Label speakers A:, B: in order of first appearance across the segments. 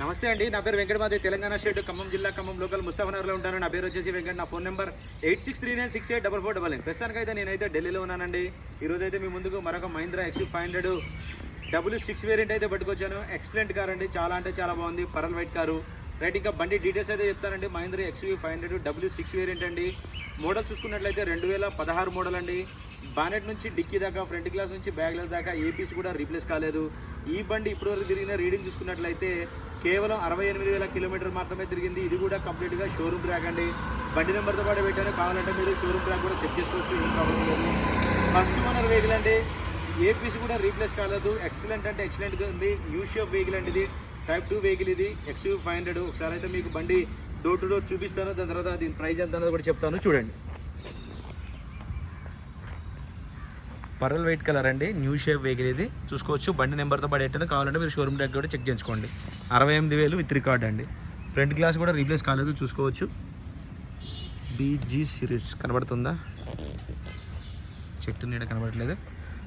A: నమస్తే అండి నా పేరు వెంకటమాది తెలంగాణ స్టేట్ ఖమ్మం జిల్లా ఖమ్మం లోకల్ ముస్తాఫనగర్లో ఉంటాను. నా పేరు వచ్చేసి వెంకట నా phone number eight six three nine six eight double four double nine. ప్రస్తుతానికైతే నేనైతే ఢిల్లీలో ఉన్నానండి. ఈరోజు అయితే మీ ముందుకు మరొక Mahindra X five hundred double six variant అయితే పట్టుకొచ్చాను. ఎక్సలెంట్ కార్ అండి చాలా అంటే చాలా బాగుంది. Pearl white car. రైట్ ఇంకా బండి డీటెయిల్స్ అయితే చెప్తానండి. Mahindra X V five hundred W six variant అండి. మోడల్ చూసుకున్నట్లయితే రెండు వేల పదహారు మోడల్ అండి. బానెట్ నుంచి డిక్కీ దాకా ఫ్రంట్ గ్లాస్ నుంచి బ్యాక్ గ్లాస్ దాకా ఏ పీస్ కూడా రీప్లేస్ కాలేదు. ఈ బండి ఇప్పటివరకు తిరిగిన రీడింగ్ చూసుకున్నట్లయితే కేవలం అరవై ఎనిమిది వేల కిలోమీటర్ మాత్రమే తిరిగింది. ఇది కూడా కంప్లీట్గా షోరూమ్ ట్రాక్ అండి. బండి నెంబర్తో పాటు పెట్టాను. కావాలంటే మీరు షోరూమ్ ట్రాక్ కూడా చెక్ చేసుకోవచ్చు. ఏం ప్రాబ్లం లేదు. ఫస్ట్ ఓనర్ వెహికల్ అండి. ఏ పీస్ కూడా రీప్లేస్ కాలేదు. ఎక్సలెంట్ అంటే ఎక్సలెంట్గా ఉంది. యూ షేప్ వెహికల్ అండి ఇది. టైప్ టూ వెహికల్ ఇది. ఎక్స్యూ ఫైవ్ హండ్రెడ్ ఒకసారి అయితే మీకు బండి డోర్ టు డోర్ చూపిస్తాను. దాని తర్వాత దీని ప్రైస్ ఎంత అన్నది కూడా చెప్తాను. చూడండి. పర్ల్ వైట్ కలర్ అండి. న్యూ షేప్ వెహికల్ ఇది. చూసుకోవచ్చు. బండి నెంబర్తో పాటు ఎట్టని కావాలంటే మీరు షోరూమ్ దగ్గర కూడా చెక్ చేయించుకోండి. అరవై ఎనిమిది వేలు విత్ రికార్డ్ అండి. ఫ్రంట్ గ్లాస్ కూడా రీప్లేస్ కాలేదు. చూసుకోవచ్చు. బీజీ సిరీస్ కనబడుతుందా? చెట్టు నీడ కనబడట్లేదు.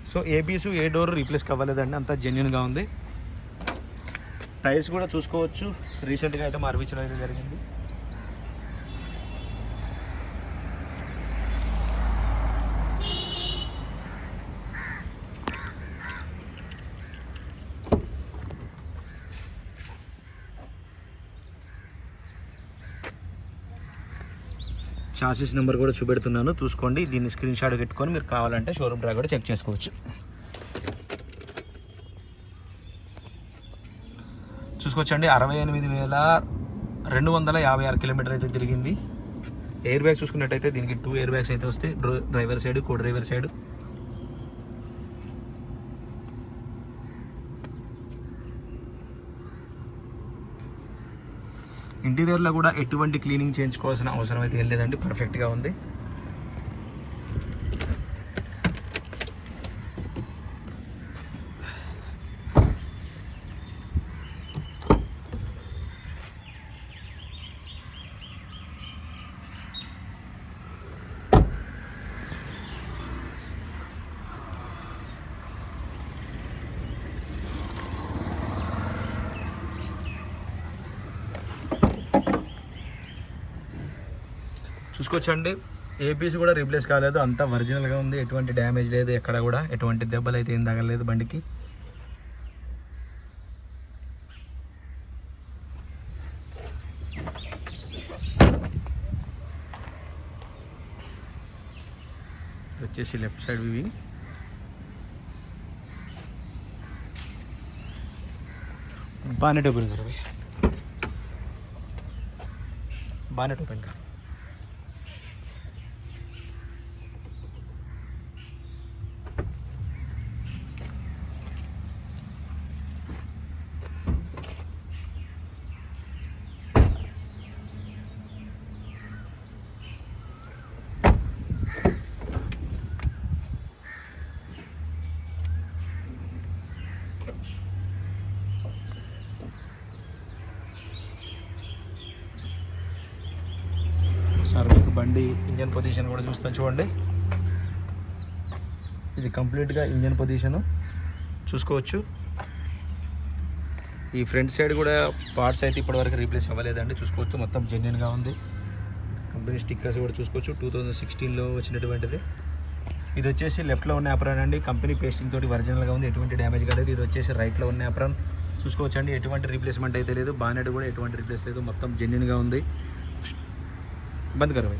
A: సో ఏ పీసు ఏ డోర్ రీప్లేస్ కావాలేదండి. అంతా జెన్యున్గా ఉంది. టైర్స్ కూడా చూసుకోవచ్చు. రీసెంట్గా అయితే మార్పించడం అయితే జరిగింది. చాసిస్ నెంబర్ కూడా చూపెడుతున్నాను. చూసుకోండి. దీన్ని స్క్రీన్ షాట్ పెట్టుకొని మీరు కావాలంటే షోరూమ్ డ్రా కూడా చెక్ చేసుకోవచ్చు. చూసుకోవచ్చండి. అరవై ఎనిమిది వేల రెండు వందల యాభై ఆరు కిలోమీటర్ అయితే తిరిగింది. ఎయిర్ బ్యాగ్స్ చూసుకున్నట్టయితే దీనికి టూ ఎయిర్ బ్యాగ్స్ అయితే వస్తాయి డ్రో- driver side co driver side. ఇంటీరియర్లో కూడా ఎటువంటి క్లీనింగ్ చేయించుకోవాల్సిన అవసరం అయితే ఏం లేదండి. పర్ఫెక్ట్గా ఉంది. చూసుకోవచ్చండి. ఏ పీస్ కూడా రీప్లేస్ కాలేదు. అంతా ఒరిజినల్గా ఉంది. ఎటువంటి డ్యామేజ్ లేదు. ఎక్కడ కూడా ఎటువంటి దెబ్బలు అయితే ఏం తగలేదు బండికి. వచ్చేసి లెఫ్ట్ సైడ్ వివి బానెట్ ఓపెన్ కరు బానెట్ ఓపెన్ సార్ మీకు బండి ఇంజన్ పొజిషన్ కూడా చూస్తాను చూడండి. ఇది కంప్లీట్గా ఇంజన్ పొజిషను చూసుకోవచ్చు. ఈ ఫ్రంట్ సైడ్ కూడా పార్ట్స్ అయితే ఇప్పటివరకు రీప్లేస్ అవ్వలేదండి. చూసుకోవచ్చు మొత్తం జెన్యున్గా ఉంది. కంపెనీ స్టిక్కర్స్ కూడా చూసుకోవచ్చు. టూ థౌజండ్ సిక్స్టీన్లో వచ్చినటువంటిది. ఇది వచ్చేసి లెఫ్ట్లో ఉన్న అప్రాన్ అండి. కంపెనీ పేస్టింగ్ తోటి ఒరిజినల్గా ఉంది. ఎటువంటి డ్యామేజ్ కాలేదు. ఇది వచ్చేసి రైట్లో ఉన్న అప్రాన్ చూసుకోవచ్చు అండి ఎటువంటి రీప్లేస్మెంట్ అయితే లేదు. బానెట్ కూడా ఎటువంటి రీప్లేస్ లేదు. మొత్తం జెన్యున్గా ఉంది. बंद करो भाई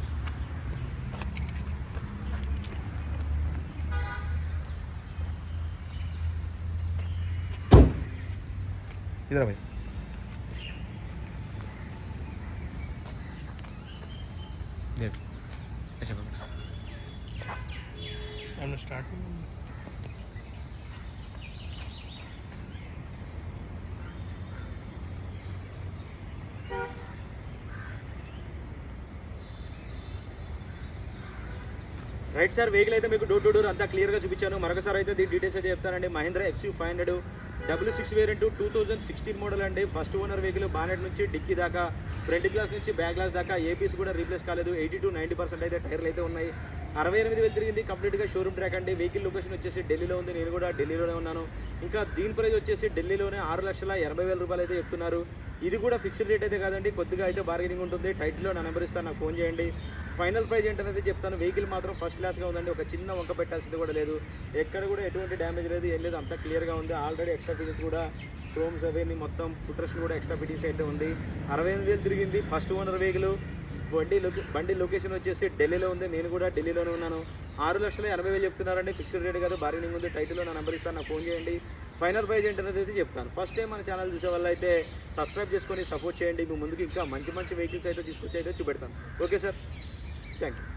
A: इधर आ भाई देख लो ऐसे पकड़
B: स्टार्ट
A: రైట్ సార్ వెహికల్ అయితే మీకు డోర్ టు డోర్ అంతా క్లియర్గా చూపించాను. మరొకసారి అయితే దీని డీటెయిల్స్ అయితే చెప్తానండి. Mahindra XUV five hundred W six variant two thousand sixteen model అండి. ఫస్ట్ ఓనర్ వెహికల్ బానెట్ నుంచి డిక్కీ దాకా ఫ్రంట్ గ్లాస్ నుంచి బ్యాక్ గ్లాస్ దాకా ఏపీస్ కూడా రీప్లేస్ కాలేదు. ఎయిటీ టు నైంటీ పర్సెంట్ అయితే టైర్లు అయితే ఉన్నాయి. అరవై ఎనిమిది వేలు తిరిగింది కంప్లీట్గా షోరూమ్ ట్రాక్ అండి. వెహికల్ లొకేషన్ వచ్చేసి ఢిల్లీలో ఉంది. నేను కూడా ఢిల్లీలోనే ఉన్నాను. ఇంకా దీని ప్రైస్ వచ్చేసి ఢిల్లీలోనే ఆరు లక్షల ఎనభై వేల రూపాయలు అయితే చెప్తున్నారు. ఇది కూడా ఫిక్స్డ్ రేట్ అయితే కాదండి. కొద్దిగా అయితే బార్గెనింగ్ ఉంటుంది. టైటిల్లో నా నెంబర్ ఇస్తాను. నాకు ఫోన్ చేయండి. ఫైనల్ ప్రైజ్ ఏంటనేది చెప్తాను. వెహికల్ మాత్రం ఫస్ట్ క్లాస్గా ఉందండి. ఒక చిన్న వంక పెట్టాల్సింది కూడా లేదు. ఎక్కడ కూడా ఎటువంటి డ్యామేజ్ లేదు ఏం లేదు అంతా క్లియర్గా ఉంది. ఆల్రెడీ ఎక్స్ట్రా ఫీచర్స్ కూడా క్రోమ్స్ అవన్నీ మొత్తం ఫుట్రెస్ట్ కూడా ఎక్స్ట్రా ఫిటింగ్స్ అయితే ఉంది. అరవై ఎనిమిది వేలు తిరిగింది. ఫస్ట్ ఓనర్ వెహికల్ బండి బండి లొకేషన్ వచ్చేసి ఢిల్లీలో ఉంది. నేను కూడా ఢిల్లీలోనే ఉన్నాను. ఆరు లక్షల ఎనభై వేలు చెప్తున్నారండి. ఫిక్స్డ్ రేట్ కాదు బార్గెనింగ్ ఉంది. టైటిల్లో నా నెంబర్ ఇస్తాను. నాకు ఫోన్ చేయండి. ఫైనల్ ప్రైజ్ ఏంటనేది అయితే చెప్తాను. ఫస్ట్ టైం మన ఛానల్ చూసే వాళ్ళు అయితే సబ్స్క్రైబ్ చేసుకొని సపోర్ట్ చేయండి. మీ ముందుకు ఇంకా మంచి మంచి వెహికల్స్ అయితే తీసుకొచ్చి అయితే చూపెడతాను. Okay sir Thank you.